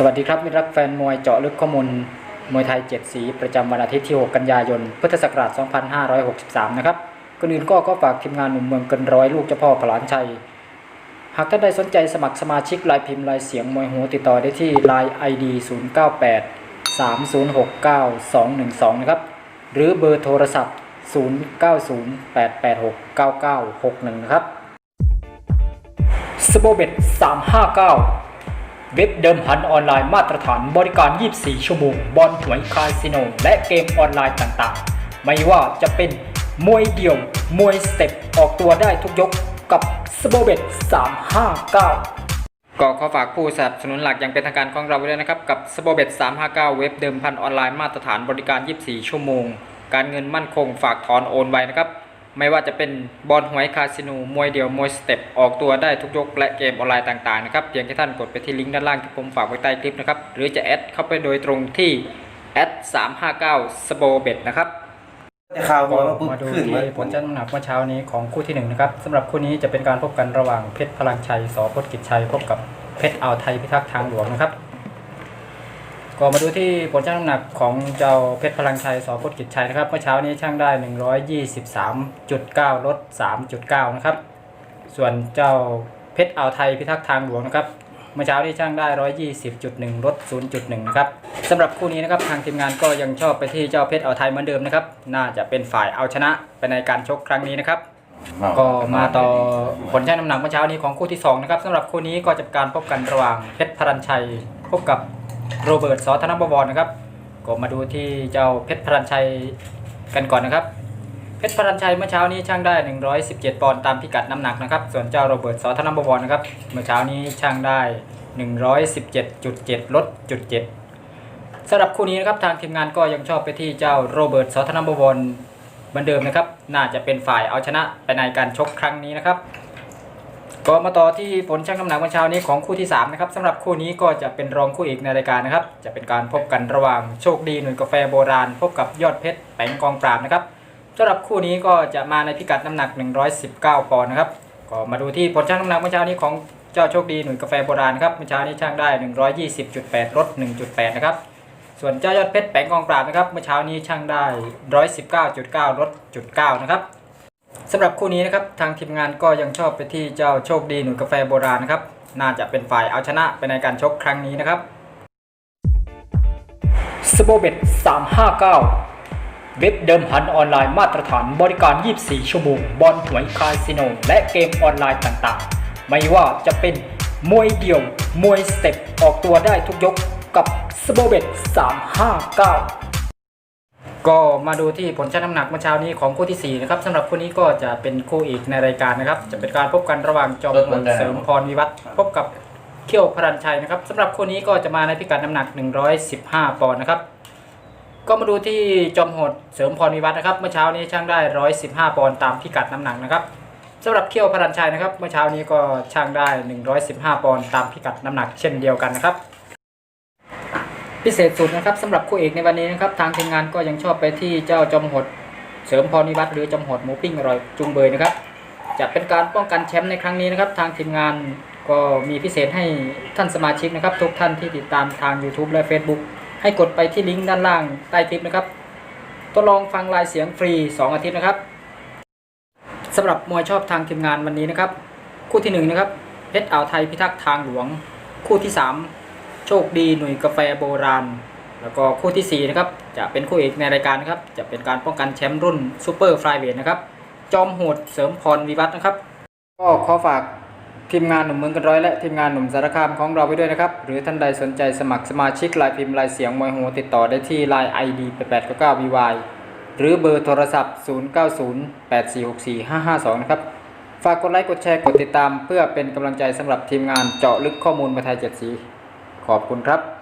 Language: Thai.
สวัสดีครับมิตรรักแฟนมวยเจาะลึกข้อมูลมวยไทย 7 สีประจำวันอาทิตย์ที่ 6 กันยายน พุทธศักราช 2563 นะครับก่อนอื่นก็ก็ฝากทีมงานหนุ่มเมืองเกินร้อยลูกเจ้าพ่อพลานชัย หากท่านใดสนใจสมัครสมาชิกลายพิมพ์ลายเสียงมวยหูติดต่อได้ที่ Line ID 098 3069 212 นะครับ หรือเบอร์โทรศัพท์ 090 886 9961 นะครับสโบเบ็ด359 เว็บเดิมพันออนไลน์มาตรฐานบริการ 24 ชั่วโมง บอลหวยคาสิโน และเกมออนไลน์ต่างๆ ไม่ว่าจะเป็นมวยเดี่ยว มวยสเต็ป ออกตัวได้ทุกยกกับสโบเบ็ด359 ก็ขอฝากผู้สนับสนุนหลักอย่างเป็นทางการของเราไว้ด้วยนะครับ กับสโบเบ็ด359 เว็บเดิมพันออนไลน์มาตรฐานบริการ 24 ชั่วโมง การเงินมั่นคงฝากถอนโอนไวนะครับ ไม่ว่าจะเป็นบอลหวยคาสิโนมวยเดี่ยวมวยสเต็ปออกตัวได้ทุกยกและเกมออนไลน์ต่างๆนะครับเพียงแค่ท่านกดไปที่ลิงก์ด้านล่างที่ผมฝากไว้ใต้คลิปนะครับหรือจะแอดเข้าไปโดยตรงที่แอด359 s b o b e t นะครับแต่ข่าวมาว่าปุ๊บมาดูขึ้นมาที่ผลชั่งน้ำหนักเมื่อเช้านี้ของคู่ที่หนึ่งนะครับสำหรับคู่นี้จะเป็นการพบกันระหว่างเพชรพลังชัยสพจน์กิจชัยพบกับเพชรอ่าวไทยพิทักษ์ทางหลวงนะครับ ก็มาดูที่ผลชั่งน้ำหนักของเจ้าเพชรพลังชัยสพจน์กิจชัยนะครับเมื่อเช้านี้ช่างได้ 123.9 ลด 3.9 นะครับ ส่วนเจ้าเพชรอ่าวไทยพิทักษ์ทางหลวงนะครับเมื่อเช้านี้ช่างได้ 120.1 ลด 0.1 นะครับสำหรับคู่นี้นะครับทางทีมงานก็ยังชอบไปที่เจ้าเพชรอ่าวไทยเหมือนเดิมนะครับ น่าจะเป็นฝ่ายเอาชนะไปในการชกครั้งนี้นะครับก็มาต่อผลชั่งน้ำหนักเมื่อเช้านี้ของคู่ที่2นะครับสำหรับคู่นี้ก็จะเป็นการพบกันระหว่างเพชรพรัญชัยพบกับ โรเบิร์ตสอธนบวรนะครับ ก็มาดูที่เจ้าเพชรพรัญชัยกันก่อนนะครับ เพชรพรัญชัยเมื่อเช้านี้ช่างได้ 117 ปอนด์ตามพิกัดน้ำหนักนะครับ ส่วนเจ้าโรเบิร์ตสอธนบวรนะครับ เมื่อเช้านี้ช่างได้ 117.7 ลดจุด7สำหรับคู่นี้นะครับทางทีมงานก็ยังชอบไปที่เจ้าโรเบิร์ตสอธนบวรเหมือนเดิมนะครับ น่าจะเป็นฝ่ายเอาชนะไปในการชกครั้งนี้นะครับ ก็มาต่อที่ผลชั่งน้ำหนักเมื่อเช้านี้ของคู่ที่3นะครับสำหรับคู่นี้ก็จะเป็นรองคู่เอกในรายการนะครับ จะเป็นการพบกันระหว่างโชคดีหน่วยกาแฟโบราณ พบกับยอดเพชรแปงกองปราบนะครับสำหรับคู่นี้ก็จะมาในพิกัดน้ำหนัก 119 ปอนด์นะครับก็มาดูที่ผลชั่งน้ำหนักเมื่อเช้านี้ของเจ้าโชคดีหนุ่ยกาแฟโบราณนะครับเมื่อเช้านี้ช่างได้ 120.8ลด1.8 นะครับ ส่วนเจ้ายอดเพชรแปงกองปราบนะครับเมื่อเช้านี้ช่างได้ 119.9ลดจุด9นะครับ สำหรับคู่นี้นะครับทางทีมงานก็ยังชอบไปที่เจ้าโชคดีหนุ่ยกาแฟโบราณนะครับน่าจะเป็นฝ่ายเอาชนะไปในการชกครั้งนี้นะครับสโบเบ็ด359 เว็บเดิมพันออนไลน์มาตรฐานบริการ 24 ชั่วโมงบอลหวยคาสิโน และเกมออนไลน์ต่างๆ ไม่ว่าจะเป็นมวยเดี่ยว มวยสเต็ปออกตัวได้ทุกยกกับสโบเบ็ด359 ก็มาดูที่ผลชั่งน้ำหนักเมื่อเช้านี้ของคู่ที่4นะครับสำหรับคู่นี้ก็จะเป็นคู่อีกในรายการนะครับ จะเป็นการพบกันระหว่างจอมพลเสริมพรวิวัฒน์พบกับเขี้ยวพรัญชัยนะครับสำหรับคู่นี้ก็จะมาในพิกัดน้ำหนัก 115 ปอนด์นะครับ ก็มาดูที่จอมโหดเสริมพรวิวัฒน์นะครับ เมื่อเช้านี้ช่างได้ 115 ปอนด์ตามพิกัดน้ำหนักนะครับสำหรับเขี้ยวพรัญชัยนะครับ เมื่อเช้านี้ก็ช่างได้ 115 ปอนด์ตามพิกัดน้ำหนักเช่นเดียวกันนะครับ พิเศษสุดนะครับสำหรับคู่เอกในวันนี้นะครับทางทีมงานก็ยังชอบไปที่เจ้าจอมหดเสริมพรนิวัฒน์หรือจอมหดหมูปิ้งอร่อยจุงเบยนะครับจะเป็นการป้องกันแชมป์ในครั้งนี้นะครับทางทีมงานก็มีพิเศษให้ท่านสมาชิกนะครับ ทุกท่านที่ติดตามทาง YouTube และ Facebook ให้กดไปที่ลิงก์ด้านล่างใต้คลิปนะครับทดลองฟังลายเสียงฟรี 2 อาทิตย์นะครับสำหรับมวยชอบทางทีมงานวันนี้นะครับ คู่ที่หนึ่งนะครับเพชรอ่าวไทยพิทักษ์ทางหลวง คู่ที่สาม โชคดีหน่วยกาแฟโบราณ แล้วก็คู่ทีสี่ 4 นะครับ จะเป็นคู่เอกในรายการนะครับ จะเป็นการป้องกันแชมป์รุ่นซูเปอร์ฟลายเวทนะครับ จอมโหดเสริมพรวิวัฒนะครับ ก็ขอฝากทีมงานหนุ่มเมืองกันร้อยและทีมงานหนุ่มสารคามของเราไว้ด้วยนะครับ หรือท่านใดสนใจสมัครสมาชิกลายพิมพ์ลายเสียงมวยหูติดต่อได้ที่ Line ID 8899 VY หรือเบอร์โทรศัพท์ 0908464552 นะครับ ฝากกดไลค์ กดแชร์ กดติดตาม เพื่อเป็นกำลังใจสำหรับทีมงานเจาะลึกข้อมูลมาไทยเจ็ดสี ขอบคุณครับ